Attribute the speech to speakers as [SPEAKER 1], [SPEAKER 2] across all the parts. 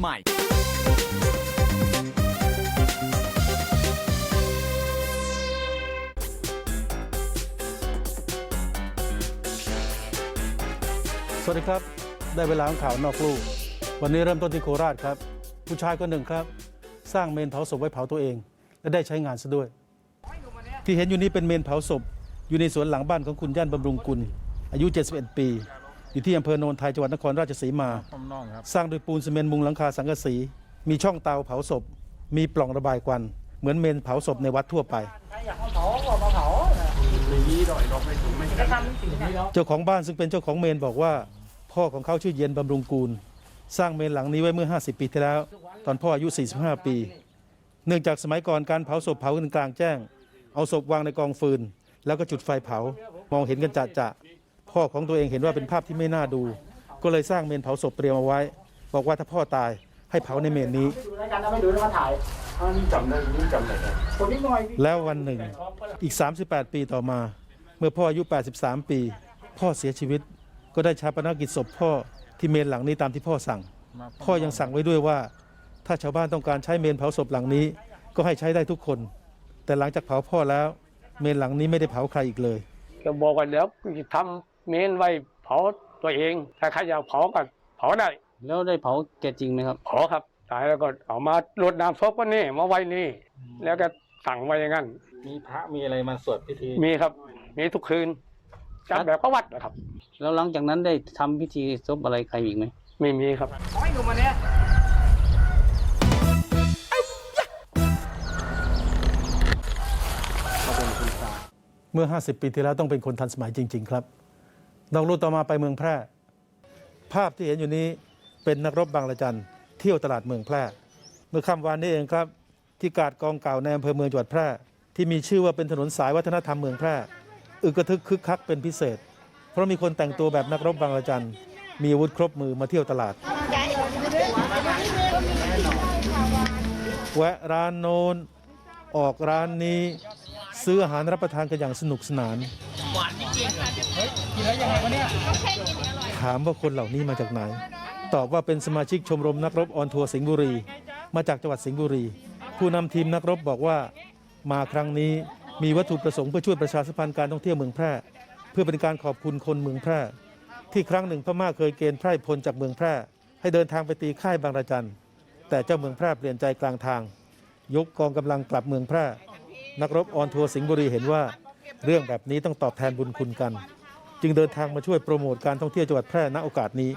[SPEAKER 1] ใหม่
[SPEAKER 2] สวัสดีครับ ได้เวลาของข่าวนอกลู่วันนี้เริ่มต้นที่โคราชครับ ผู้ชายคนหนึ่งครับ สร้างเมนเผาศพไว้เผาตัวเอง และได้ใช้งานซะด้วย ที่เห็นอยู่นี้เป็นเมนเผาศพ อยู่ในสวนหลังบ้านของคุณย่านบำรุงกุล อายุ 71 ปี อยู่ที่อำเภอโนนไทยจังหวัดนครราชสีมาสร้างด้วยปูนซีเมนต์มุงหลังคาสังกะสี มีช่องเตาเผาศพ มีปล่องระบายควัน เหมือนเมนเผาศพในวัดทั่วไปเจ้าของบ้านซึ่งเป็นเจ้าของเมนบอกว่า พ่อของเขาชื่อเย็นบำรุงกูล สร้างเมนหลังนี้ไว้เมื่อ 50 ปีที่แล้ว ตอนพ่ออายุ 45 ปี เนื่องจากสมัยก่อนการเผาศพเผากันกลางแจ้ง เอาศพวางในกองฟืน แล้วก็จุดไฟเผามองเห็นกันจะจะๆ พ่อของตัวเองเห็นว่าเป็นภาพที่ไม่น่าดู ก็เลยสร้างเมนเผาศพเตรียมเอาไว้ บอกว่าถ้าพ่อตายให้เผาในเมนนี้
[SPEAKER 3] ดูรายการเราไม่ดูแล้วมาถ่าย
[SPEAKER 4] จำได้นี่จำได้ครับ
[SPEAKER 3] คนนิดหน่อย
[SPEAKER 2] แล้ววันหนึ่งอีก 38 ปีต่อมา เมื่อพ่ออายุ 83 ปี พ่อเสียชีวิต ก็ได้ชาปนกิจศพพ่อที่เมนหลังนี้ตามที่พ่อสั่ง พ่อยังสั่งไว้ด้วยว่า ถ้าชาวบ้านต้องการใช้เมนเผาศพหลังนี้ ก็ให้ใช้ได้ทุกคน แต่หลังจากเผาพ่อแล้ว เมนหลังนี้ไม่ได้เผาใครอีกเลย
[SPEAKER 4] ก็บอกว่าเดี๋ยวจะทำ เมนไว้เผาตัวเอง ถ้าใครอยากเผาก็เผาได้
[SPEAKER 5] แล้วได้เผาแกจริงไหมครับ
[SPEAKER 4] เผาครับ ตายแล้วก็เอามารดน้ำศพก็นี่มาไว้นี่ แล้วก็สั่งไว้อย่างนั้น
[SPEAKER 2] มีพระมีอะไรมาสวดพิธี
[SPEAKER 4] มีครับ มีทุกคืนจัดแบบประวัตินะครับ
[SPEAKER 5] แล้วหลังจากนั้นได้ทำพิธีศพอะไรใครอีกไหม
[SPEAKER 4] ไม่มีครับ
[SPEAKER 3] ขอให้ดูมาเนี้ย
[SPEAKER 2] เมื่อ 50 ปีที่แล้วต้องเป็นคนทันสมัยจริง ๆ ครับ นอกลู่ต่อมาไปเมืองแพร่ ภาพที่เห็นอยู่นี้เป็นนักรบบางละจันเที่ยวตลาดเมืองแพร่ เมื่อค่ำวานนี้เองครับ ที่กาดกองเก่าในอำเภอเมืองจังหวัดแพร่ ที่มีชื่อว่าเป็นถนนสายวัฒนธรรมเมืองแพร่อึกกระทึกคึกคักเป็นพิเศษ เพราะมีคนแต่งตัวแบบนักรบบางละจันมีอาวุธครบมือมาเที่ยวตลาดแวะร้านโน้นออกร้านนี้ ซื้ออาหารรับประทานกันอย่างสนุกสนาน ถามว่าคนเหล่านี้มาจากไหน ตอบว่าเป็นสมาชิกชมรมนักรบออนทัวร์สิงห์บุรี มาจากจังหวัดสิงห์บุรี ผู้นำทีมนักรบบอกว่ามาครั้งนี้มีวัตถุประสงค์เพื่อช่วยประชาสัมพันธ์การท่องเที่ยวเมืองแพร่ เพื่อเป็นการขอบคุณคนเมืองแพร่ ที่ครั้งหนึ่งพม่าเคยเกณฑ์ไพร่พลจากเมืองแพร่ ให้เดินทางไปตีค่ายบางระจัน แต่เจ้าเมืองแพร่เปลี่ยนใจกลางทาง ยกกองกำลังกลับเมืองแพร่ นักรบออนทัวร์สิงห์บุรีเห็นว่า เรื่องแบบนี้ต้องตอบแทนบุญคุณกัน จึงเดินทางมาช่วยโปรโมทการท่องเที่ยวจังหวัดแพร่ณโอกาสนี้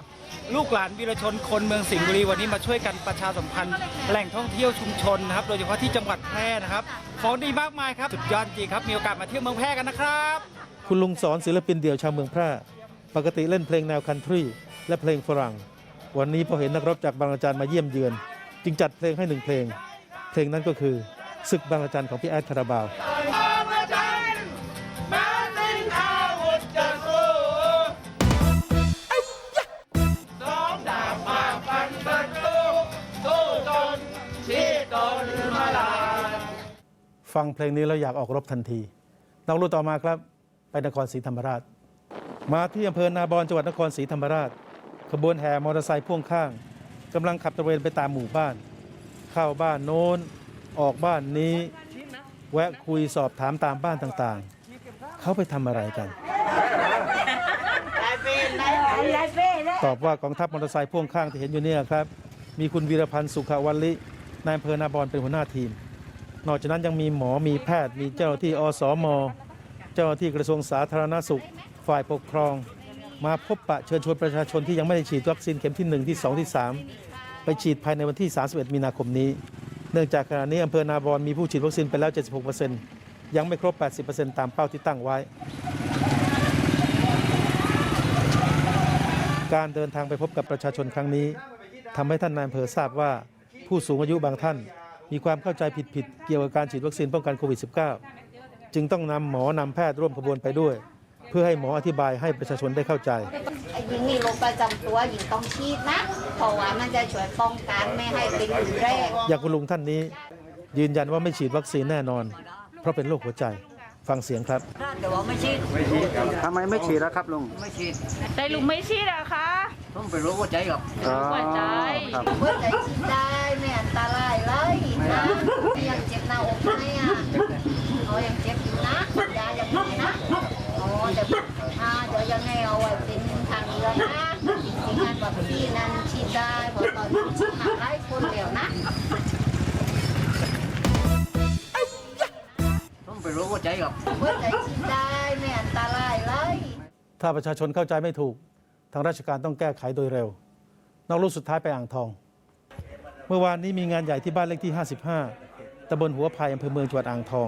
[SPEAKER 6] ลูกหลานวีรชนคนเมืองสิงห์บุรีวันนี้มาช่วยกันประชาสัมพันธ์แหล่งท่องเที่ยวชุมชนนะครับโดยเฉพาะที่จังหวัดแพร่นะครับของดีมากมายครับสุดยอดจริงครับมีโอกาสมาเที่ยวเมืองแพร่กันนะครับ
[SPEAKER 2] คุณลุงสอนศิลปินเดี่ยวชาวเมืองแพร่ปกติเล่นเพลงแนวคันทรีและเพลงฝรั่ง วันนี้พอเห็นนักรบจากบางระจันมาเยี่ยมเยือน จึงจัดเพลงให้หนึ่งเพลง เพลงนั้นก็คือศึกบางระจันของพี่แอดคาราบาว ฟังเพลงนี้แล้วอยากออกรบทันทีน้องรู้ต่อมาครับ ไปนครศรีธรรมราช มาที่อำเภอนาบอนจังหวัดนครศรีธรรมราช ขบวนแห่มอเตอร์ไซค์พ่วงข้างกำลังขับตระเวนไปตามหมู่บ้าน เข้าบ้านโน้น ออกบ้านนี้ แวะคุยสอบถามตามบ้านต่างๆ เขาไปทำอะไรกัน ตอบว่ากองทัพมอเตอร์ไซค์พ่วงข้างที่เห็นอยู่เนี่ยครับ มีคุณวีรพันธ์สุขวัลลิ นายอำเภอนาบอนเป็นหัวหน้าทีม นอกจากนั้นยังมีหมอมีแพทย์ มีเจ้าหน้าที่อสม เจ้าหน้าที่กระทรวงสาธารณสุข ฝ่ายปกครอง มาพบปะเชิญชวนประชาชนที่ยังไม่ได้ฉีดวัคซีนเข็มที่ 1 ที่ 2 ที่ 3 ไปฉีดภายในวันที่ 31 มีนาคมนี้ เนื่องจากขณะนี้อำเภอนาบอนมีผู้ฉีดวัคซีนไปแล้ว 76%ยังไม่ครบ 80%ตามเป้าที่ตั้งไว้การเดินทางไปพบกับประชาชนครั้งนี้ทำให้ท่านนายอำเภอทราบว่า ผู้สูงอายุบางท่าน มีความเข้าใจผิดๆ เกี่ยวกับการฉีดวัคซีนป้องกันโควิด -19 จึงต้องนำหมอนำแพทย์ร่วมขบวนไปด้วย เพื่อให้หมออธิบายให้ประชาชนได้เข้าใจ
[SPEAKER 7] หญิงมีโรคประจำตัวหญิงต้องฉีดนะเพราะว่ามันจะช่วยป้องกันไม่ให้เป็นรุนแรง
[SPEAKER 2] อย่างคุณลุงท่านนี้ ยืนยันว่าไม่ฉีดวัคซีนแน่นอน เพราะเป็นโรคหัวใจฟังเสียงครับ
[SPEAKER 5] ทำไมไม่ฉีดแล้วครับลุง
[SPEAKER 8] แต่ลุงไม่ฉีดอะคะ
[SPEAKER 3] ต้องไปรู้ว่าใจกับ
[SPEAKER 5] อ๋อครับ
[SPEAKER 7] เพื่อใจฉีดได้ไม่อันตรายเลยนะยังเจ็บหน้าอกไหมอะเอายังเจ็บอยู่นะยายังมีนะอ๋อเดี๋ยวอ่าเดี๋ยวยังไงเอาไว้เป็นทางเรือนะที่งานแบบพี่นั้นฉีดได้เพราะตอนนี้ฉีดมาหลายคนแล้วนะ
[SPEAKER 3] ต้องไปรู้ว่าใจกับ
[SPEAKER 7] เพื่อใจฉีดได้ไม่อันตรายเลย
[SPEAKER 2] ถ้าประชาชนเข้าใจไม่ถูก ทางราชการต้องแก้ไขโดยเร็ว นอกลูกสุดท้ายไปอ่างทอง เมื่อวานนี้มีงานใหญ่ที่บ้านเลขที่ 55ตำบลหัวไผ่อำเภอเมืองจังหวัดอ่างทอง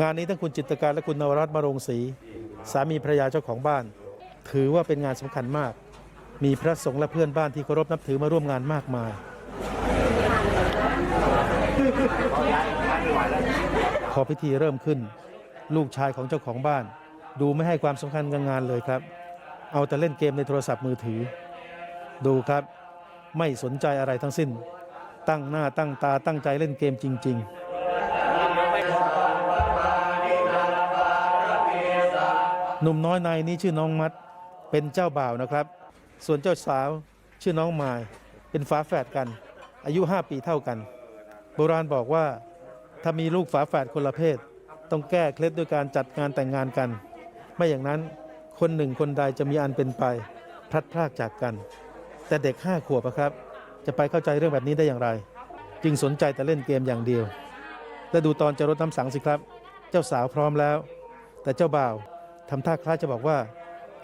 [SPEAKER 2] งานนี้ทั้งคุณจิตการและคุณนวรัตน์มรงศรีสามีภรรยาเจ้าของบ้าน ถือว่าเป็นงานสำคัญมาก มีพระสงฆ์และเพื่อนบ้านที่เคารพนับถือมาร่วมงานมากมายพอพิธีเริ่มขึ้น ลูกชายของเจ้าของบ้าน ดูไม่ให้ความสำคัญกับงานเลยครับ เอาแต่เล่นเกมในโทรศัพท์มือถือ ดูครับ ไม่สนใจอะไรทั้งสิ้น ตั้งหน้าตั้งตาตั้งใจเล่นเกมจริง ๆหนุ่มน้อยนายนี้ชื่อน้องมัดเป็นเจ้าบ่าวนะครับ ส่วนเจ้าสาวชื่อน้องมายเป็นฝาแฝดกัน อายุ 5 ปีเท่ากัน โบราณบอกว่าถ้ามีลูกฝาแฝดคนละเพศ ต้องแก้เคล็ดด้วยการจัดงานแต่งงานกัน ไม่อย่างนั้น คนหนึ่งคนใดจะมีอันเป็นไปพลัดพรากจากกัน แต่เด็กห้าขวบอะครับ จะไปเข้าใจเรื่องแบบนี้ได้อย่างไร จึงสนใจแต่เล่นเกมอย่างเดียว และดูตอนจะรดน้ำสังสิครับ เจ้าสาวพร้อมแล้ว แต่เจ้าบ่าวทำท่าคล้ายจะบอกว่า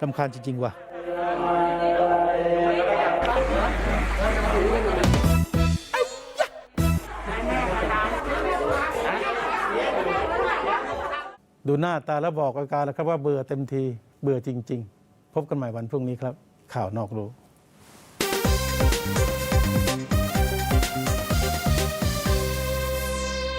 [SPEAKER 2] ลำคาญจริง ๆ ว่ะดูหน้าตาแล้วบอกอาการแล้วครับว่าเบื่อเต็มที เบื่อจริงๆ พบกันใหม่วันพรุ่งนี้ครับ ข่าวนอกรู้